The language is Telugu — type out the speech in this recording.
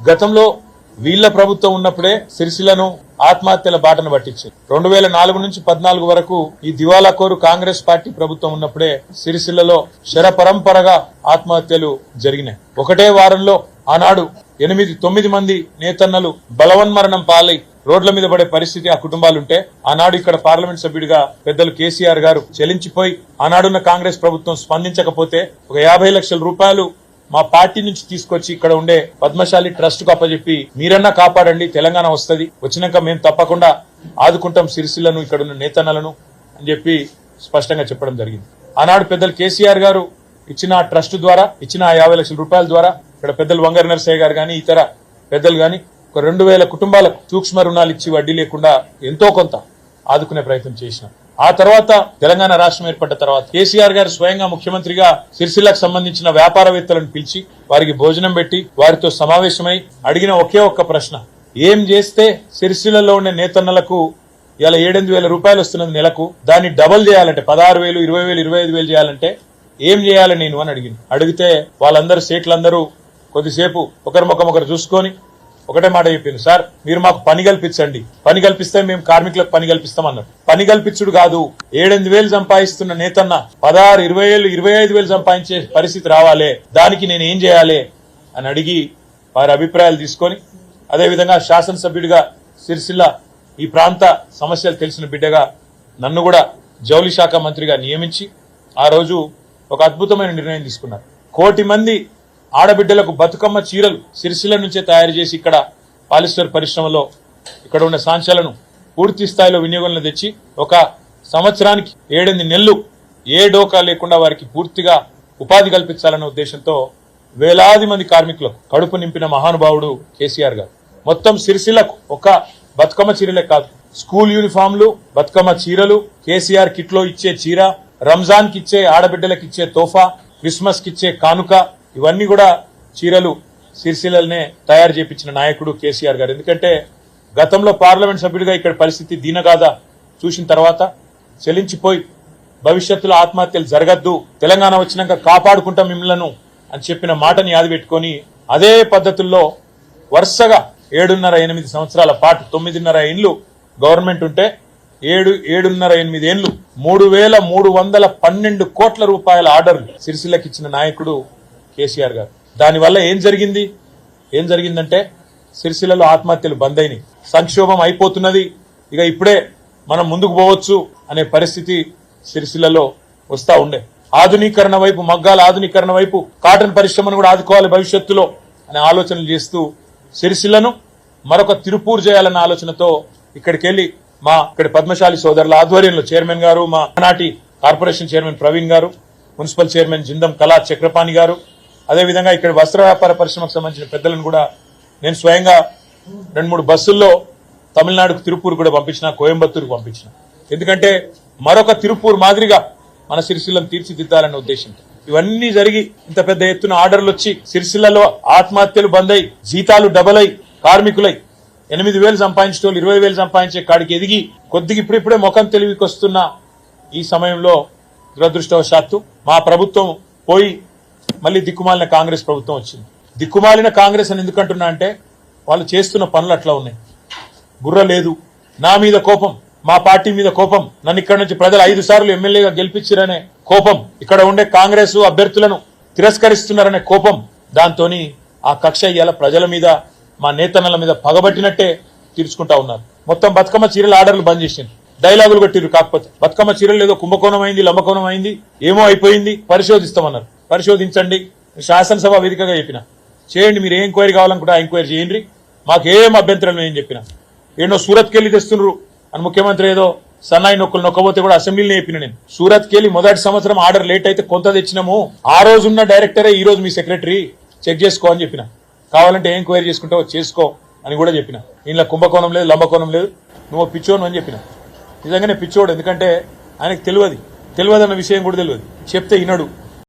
గతంలో వీళ్ళ ప్రభుత్వం ఉన్నప్పుడే సిరిసిల్లను ఆత్మహత్యల బాటను పట్టించింది. రెండు వేల నాలుగు నుంచి పద్నాలుగు వరకు ఈ దివాలా కోరు కాంగ్రెస్ పార్టీ ప్రభుత్వం ఉన్నప్పుడే సిరిసిల్లలో శరపరంపరగా ఆత్మహత్యలు జరిగినాయి. ఒకటే వారంలో ఆనాడు ఎనిమిది తొమ్మిది మంది నేతన్నలు బలవన్మరణం పాలై రోడ్ల మీద పడే పరిస్థితి ఆ కుటుంబాలుంటే ఆనాడు ఇక్కడ పార్లమెంట్ సభ్యుడిగా పెద్దలు కేసీఆర్ గారు చెలించిపోయి ఆనాడున్న కాంగ్రెస్ ప్రభుత్వం స్పందించకపోతే ఒక యాభై లక్షల రూపాయలు మా పార్టీ నుంచి తీసుకొచ్చి ఇక్కడ ఉండే పద్మశాలి ట్రస్ట్కు అప్పచెప్పి మీరన్నా కాపాడండి తెలంగాణ వస్తది. వచ్చినాక మేము తప్పకుండా ఆదుకుంటాం సిరిసిలను ఇక్కడ ఉన్న నేతన్నలను అని చెప్పి స్పష్టంగా చెప్పడం జరిగింది. ఆనాడు పెద్దలు కేసీఆర్ గారు ఇచ్చిన ట్రస్ట్ ద్వారా ఇచ్చిన యాభై లక్షల రూపాయల ద్వారా ఇక్కడ పెద్దలు వంగర నరసయ్య గారు కానీ ఇతర పెద్దలు కానీ ఒక రెండు వేల కుటుంబాలకు సూక్ష్మ రుణాలు ఇచ్చి వడ్డీ లేకుండా ఎంతో కొంత ఆదుకునే ప్రయత్నం చేసినాం. ఆ తర్వాత తెలంగాణ రాష్ట్రం ఏర్పడ్డ తర్వాత కేసీఆర్ గారు స్వయంగా ముఖ్యమంత్రిగా సిరిసిల్లకు సంబంధించిన వ్యాపారవేత్తలను పిలిచి వారికి భోజనం పెట్టి వారితో సమావేశమై అడిగిన ఒకే ఒక్క ప్రశ్న. ఏం చేస్తే సిరిసిల్లలో ఉండే నేతన్నలకు ఇలా ఏడెనిమిది వేల రూపాయలు వస్తున్నది నెలకు దాన్ని డబల్ చేయాలంటే పదహారు వేలు ఇరవై వేలు ఇరవై ఐదు వేలు చేయాలంటే ఏం చేయాలి నేను అని అడిగింది. అడిగితే వాళ్ళందరూ సేట్లందరూ కొద్దిసేపు ఒకరి ముఖం ఒకరు చూసుకొని ఒకటే మాట చెప్పింది సార్ మీరు మాకు పని కల్పించండి. పని కల్పిస్తే మేము కార్మికులకు పని కల్పిస్తామన్నారు పని కల్పించుడు కాదు. ఏడెనిమిది వేలు సంపాదిస్తున్న నేతన్న పదహారు ఇరవై వేలు ఇరవై ఐదు వేలు సంపాదించే పరిస్థితి రావాలి. దానికి నేను ఏం చేయాలి? అని అడిగి వారి అభిప్రాయాలు తీసుకొని అదేవిధంగా శాసనసభ్యుడిగా సిరిసిల్ల ఈ ప్రాంత సమస్యలు తెలిసిన బిడ్డగా నన్ను కూడా జౌలి శాఖ మంత్రిగా నియమించి ఆ రోజు ఒక అద్భుతమైన నిర్ణయం తీసుకున్నారు. కోటి మంది ఆడబిడ్డలకు బతుకమ్మ చీరలు సిరిసిల నుంచే తయారు చేసి ఇక్కడ పాలిస్టర్ పరిశ్రమలో ఇక్కడ ఉన్న సాంచాలను పూర్తి స్థాయిలో వినియోగంలో తెచ్చి ఒక సంవత్సరానికి ఏడెనిమిది నెలలు ఏ డోకా లేకుండా వారికి పూర్తిగా ఉపాధి కల్పించాలన్న ఉద్దేశంతో వేలాది మంది కార్మికులకు కడుపు నింపిన మహానుభావుడు కేసీఆర్ గారు. మొత్తం సిరిసిల్లకు ఒక బతుకమ్మ చీరలే కాదు స్కూల్ యూనిఫామ్లు బతుకమ్మ చీరలు కేసీఆర్ కిట్లో ఇచ్చే చీర రంజాన్కి ఇచ్చే ఆడబిడ్డలకు ఇచ్చే తోఫా క్రిస్మస్కిచ్చే ఇచ్చే కానుక ఇవన్నీ కూడా చీరలు సిరిసిల్లనే తయారు చేపించిన నాయకుడు కేసీఆర్ గారు. ఎందుకంటే గతంలో పార్లమెంట్ సభ్యుడిగా ఇక్కడ పరిస్థితి దీనగాదా చూసిన తర్వాత చెలించిపోయి భవిష్యత్తులో ఆత్మహత్యలు జరగద్దు తెలంగాణ వచ్చినాక కాపాడుకుంటాం మిమ్మల్ని అని చెప్పిన మాటని యాది పెట్టుకొని అదే పద్ధతుల్లో వరుసగా ఏడున్నర ఎనిమిది సంవత్సరాల పాటు తొమ్మిదిన్నర ఏండ్లు గవర్నమెంట్ ఉంటే ఏడు ఏడున్నర ఎనిమిది ఏండ్లు మూడు వేల మూడు వందల పన్నెండు కోట్ల రూపాయల ఆర్డర్లు సిరిసిల్లకి ఇచ్చిన నాయకుడు కేసీఆర్ గారు. దానివల్ల ఏం జరిగింది? ఏం జరిగిందంటే సిరిసిల్లలో ఆత్మహత్యలు బంద్ అయినాయి సంక్షోభం అయిపోతున్నది. ఇక ఇప్పుడే మనం ముందుకు పోవచ్చు అనే పరిస్థితి సిరిసిల్లలో వస్తా ఉండే. ఆధునీకరణ వైపు మగ్గాల ఆధునీకరణ వైపు కాటన్ పరిశ్రమను కూడా ఆదుకోవాలి భవిష్యత్తులో అనే ఆలోచనలు చేస్తూ సిరిసిల్లను మరొక తిరుపూర్ చేయాలన్న ఆలోచనతో ఇక్కడికి వెళ్ళి మా ఇక్కడ పద్మశాలి సోదరుల ఆధ్వర్యంలో చైర్మన్ గారు మా నాటి కార్పొరేషన్ చైర్మన్ ప్రవీణ్ గారు మున్సిపల్ చైర్మన్ జిందం కళా చక్రపాణి గారు అదేవిధంగా ఇక్కడ వస్త్ర వ్యాపార పరిశ్రమకు సంబంధించిన పెద్దలను కూడా నేను స్వయంగా రెండు మూడు బస్సుల్లో తమిళనాడుకు తిరుపూర్ కూడా పంపించిన కోయంబత్తూరుకు పంపించిన. ఎందుకంటే మరొక తిరుపూర్ మాదిరిగా మన సిరిసిల్లను తీర్చిదిద్దాలన్న ఉద్దేశంతో. ఇవన్నీ జరిగి ఇంత పెద్ద ఎత్తున ఆర్డర్లు వచ్చి సిరిసిల్లలో ఆత్మహత్యలు బంద్ అయి జీతాలు డబల్ అయి కార్మికులై ఎనిమిది వేలు సంపాదించడం ఇరవై వేలు సంపాదించే కాడికి ఎదిగి కొద్దిగా ఇప్పుడిప్పుడే ముఖం తెలివికి వస్తున్న ఈ సమయంలో దురదృష్టవశాత్తు మా ప్రభుత్వం పోయి మళ్ళీ దిక్కుమాలిన కాంగ్రెస్ ప్రభుత్వం వచ్చింది. దిక్కుమాలిన కాంగ్రెస్ అని ఎందుకంటున్నా అంటే వాళ్ళు చేస్తున్న పనులు అట్లా ఉన్నాయి. గుర్ర లేదు. నా మీద కోపం మా పార్టీ మీద కోపం. నన్ను ఇక్కడ నుంచి ప్రజలు ఐదు సార్లు ఎమ్మెల్యేగా గెలిపించారనే కోపం. ఇక్కడ ఉండే కాంగ్రెస్ అభ్యర్థులను తిరస్కరిస్తున్నారనే కోపం. దాంతోని ఆ కక్ష ఇవాళ ప్రజల మీద మా నేతన్నల మీద పగబట్టినట్టే తీర్చుకుంటా ఉన్నారు. మొత్తం బతుకమ్మ చీరల ఆర్డర్లు బంద్ చేసింది డైలాగులు కొట్టిరు కాకపోతే. బతుకమ్మ చీరలు ఏదో కుంభకోణం అయింది లంబకోణం అయింది ఏమో అయిపోయింది పరిశోధిస్తామన్నారు. పరిశోధించండి. శాసనసభ వేదికగా చెప్పిన. చేయండి మీరు ఏ ఎంక్వైరీ కావాలనుకుంటే ఆ ఎంక్వైరీ చేయండి. మాకు ఏం అభ్యంతరం లేని చెప్పిన. ఏదో సూరత్కి వెళ్ళి తెస్తున్నారు. అని ముఖ్యమంత్రి ఏదో సన్నాయి నొక్కలు నొక్కబోతే కూడా అసెంబ్లీని చెప్పిన నేను. సూరత్కి వెళ్ళి మొదటి సంవత్సరం ఆర్డర్ లేట్ అయితే కొంత తెచ్చినాము. ఆ రోజున్న డైరెక్టరే ఈ రోజు మీ సెక్రటరీ. చెక్ చేసుకో అని చెప్పిన. కావాలంటే ఏం ఎంక్వైరీ చేసుకుంటావు చేసుకో అని కూడా చెప్పిన. ఇంట్లో కుంభకోణం లేదు లంబకోణం లేదు. నువ్వు పిచ్చోను అని చెప్పిన. నిజంగానే పిచ్చోడు ఎందుకంటే ఆయనకు తెలియదు. తెలియదు అన్న విషయం కూడా తెలియదు. చెప్తే వినడు.